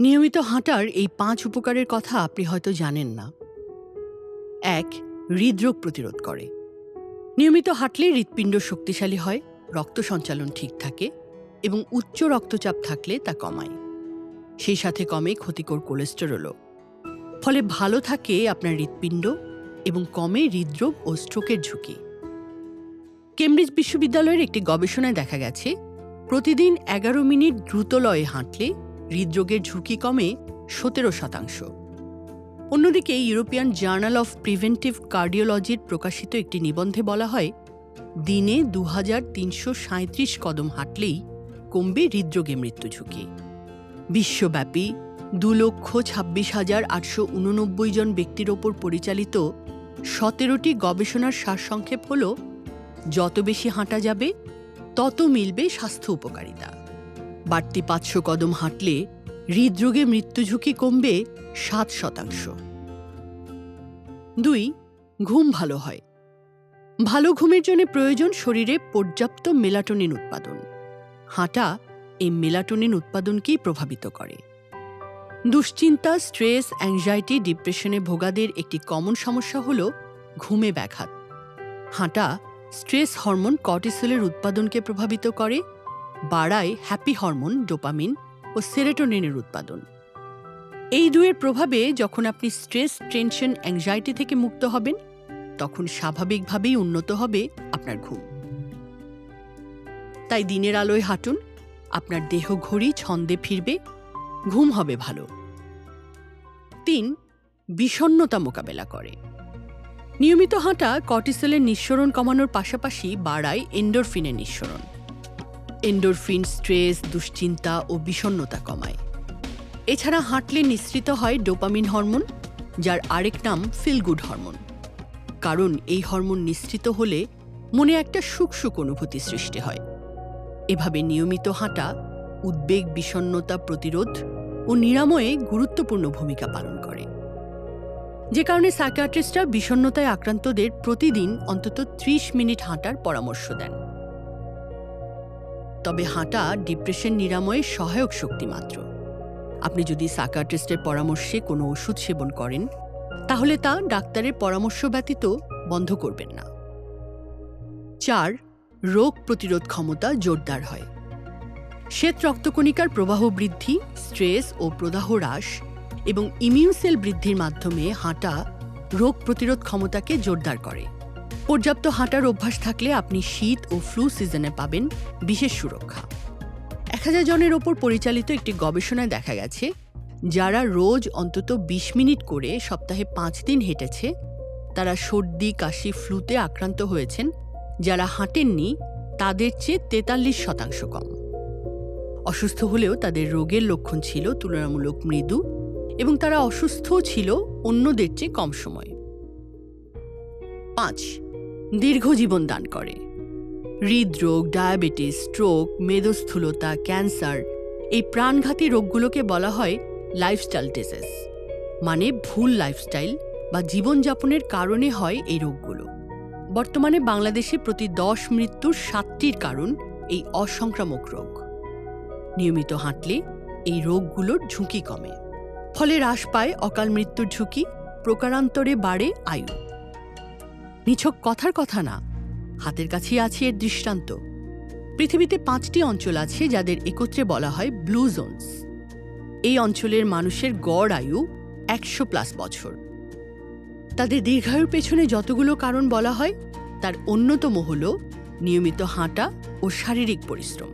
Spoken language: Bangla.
নিয়মিত হাঁটার এই পাঁচ উপকারের কথা আপনি হয়তো জানেন না। এক, হৃদরোগ প্রতিরোধ করে। নিয়মিত হাঁটলে হৃৎপিণ্ড শক্তিশালী হয়, রক্ত সঞ্চালন ঠিক থাকে এবং উচ্চ রক্তচাপ থাকলে তা কমায়। সেই সাথে কমে ক্ষতিকর কোলেস্টেরলও। ফলে ভালো থাকে আপনার হৃৎপিণ্ড এবং কমে হৃদরোগ ও স্ট্রোকের ঝুঁকি। কেমব্রিজ বিশ্ববিদ্যালয়ের একটি গবেষণায় দেখা গেছে, প্রতিদিন এগারো মিনিট দ্রুতলয়ে হাঁটলে হৃদরোগের ঝুঁকি কমে সতেরো শতাংশ। অন্যদিকে ইউরোপিয়ান জার্নাল অফ প্রিভেন্টিভ কার্ডিওলজির প্রকাশিত একটি নিবন্ধে বলা হয়, দিনে দু কদম হাঁটলেই কমবে হৃদরোগে মৃত্যু ঝুঁকি। বিশ্বব্যাপী দু লক্ষ ছাব্বিশ হাজার আটশো উননব্বই জন ব্যক্তির ওপর পরিচালিত সতেরোটি গবেষণার সারসংক্ষেপ হল, যত বেশি হাঁটা যাবে, তত মিলবে স্বাস্থ্য উপকারিতা। বাড়তি পাঁচশো কদম হাঁটলে হৃদরোগে মৃত্যু ঝুঁকি কমবে সাত শতাংশ। দুই, ঘুম ভালো হয়। ভালো ঘুমের জন্য প্রয়োজন শরীরে পর্যাপ্ত মেলাটোনিন উৎপাদন। হাঁটা এই মেলাটোনিন উৎপাদনকেই প্রভাবিত করে। দুশ্চিন্তা, স্ট্রেস, অ্যাংজাইটি, ডিপ্রেশনে ভোগাদের একটি কমন সমস্যা হল ঘুমে ব্যাঘাত। হাঁটা স্ট্রেস হরমোন কর্টিসলের উৎপাদনকে প্রভাবিত করে বাড়ায় হ্যাপি হরমোন, ডোপামিন ও সেরেটোনিনের উৎপাদন। এই দুয়ের প্রভাবে যখন আপনি স্ট্রেস, টেনশন, অ্যাংজাইটি থেকে মুক্ত হবেন, তখন স্বাভাবিকভাবেই উন্নত হবে আপনার ঘুম। তাই দিনের আলোয় হাঁটুন, আপনার দেহ ঘড়ি ছন্দে ফিরবে, ঘুম হবে ভালো। তিন বিষণ্নতা মোকাবেলা করে। নিয়মিত হাঁটা কর্টিসলের নিঃসরণ কমানোর পাশাপাশি বাড়ায় এন্ডোরফিনের নিঃসরণ। এন্ডোরফিন স্ট্রেস দুশ্চিন্তা ও বিষণ্নতা কমায়। এছাড়া হাঁটলে নিঃসৃত হয় ডোপামিন হরমোন, যার আরেক নাম ফিলগুড হরমোন কারণ এই হরমোন নিঃসৃত হলে মনে একটা সুখ সুখ অনুভূতি সৃষ্টি হয়। এভাবে নিয়মিত হাঁটা, উদ্বেগ বিষণ্নতা প্রতিরোধ ও নিরাময়ে গুরুত্বপূর্ণ ভূমিকা পালন করে। যে কারণে সাইকিয়াট্রিস্টরা বিষণ্নতায় আক্রান্তদের প্রতিদিন অন্তত ত্রিশ মিনিট হাঁটার পরামর্শ দেন। তবে হাঁটা ডিপ্রেশন নিরাময়ে সহায়ক শক্তি মাত্র। আপনি যদি সাইকিয়াট্রিস্টের পরামর্শে কোনো ওষুধ সেবন করেন, তাহলে তা ডাক্তারের পরামর্শ ব্যতীত বন্ধ করবেন না। চার, রোগ প্রতিরোধ ক্ষমতা জোরদার হয়। শ্বেত রক্তকণিকার প্রবাহ বৃদ্ধি, স্ট্রেস ও প্রদাহ হ্রাস এবং ইমিউন সেল বৃদ্ধির মাধ্যমে হাঁটা রোগ প্রতিরোধ ক্ষমতাকে জোরদার করে। পর্যাপ্ত হাঁটার অভ্যাস থাকলে আপনি শীত ও ফ্লু সিজনে পাবেন বিশেষ সুরক্ষা। এক হাজার জনের ওপর পরিচালিত একটি গবেষণায় দেখা গেছে, যারা রোজ অন্তত ২০ মিনিট করে সপ্তাহে পাঁচ দিন হেঁটেছে, তারা সর্দি, কাশি ফ্লুতে আক্রান্ত হয়েছেন, যারা হাঁটেননি, তাদের চেয়ে তেতাল্লিশ শতাংশ কম। অসুস্থ হলেও তাদের রোগের লক্ষণ ছিল তুলনামূলক মৃদু এবং তারা অসুস্থও ছিল অন্যদের চেয়ে কম সময়। পাঁচ দীর্ঘ জীবন দান করে। হৃদরোগ, ডায়াবেটিস স্ট্রোক মেদস্থূলতা ক্যান্সার এই প্রাণঘাতী রোগগুলোকে বলা হয় লাইফস্টাইল ডিজিজ মানে ভুল লাইফস্টাইল বা জীবনযাপনের কারণে হয় এই রোগগুলো। বর্তমানে বাংলাদেশে প্রতি দশ মৃত্যুর সাতটির কারণ এই অসংক্রামক রোগ। নিয়মিত হাঁটলে এই রোগগুলোর ঝুঁকি কমে, ফলে হ্রাস পায় অকাল মৃত্যুর ঝুঁকি, প্রকারান্তরে বাড়ে আয়ু। নিছক কথার কথা না, হাতের কাছেই আছে এর দৃষ্টান্ত। পৃথিবীতে পাঁচটি অঞ্চল আছে যাদের একত্রে বলা হয় ব্লু জোনস এই অঞ্চলের মানুষের গড় আয়ু একশো প্লাস বছর। তাদের দীর্ঘায়ুর পেছনে যতগুলো কারণ বলা হয়, তার অন্যতম হল নিয়মিত হাঁটা ও শারীরিক পরিশ্রম।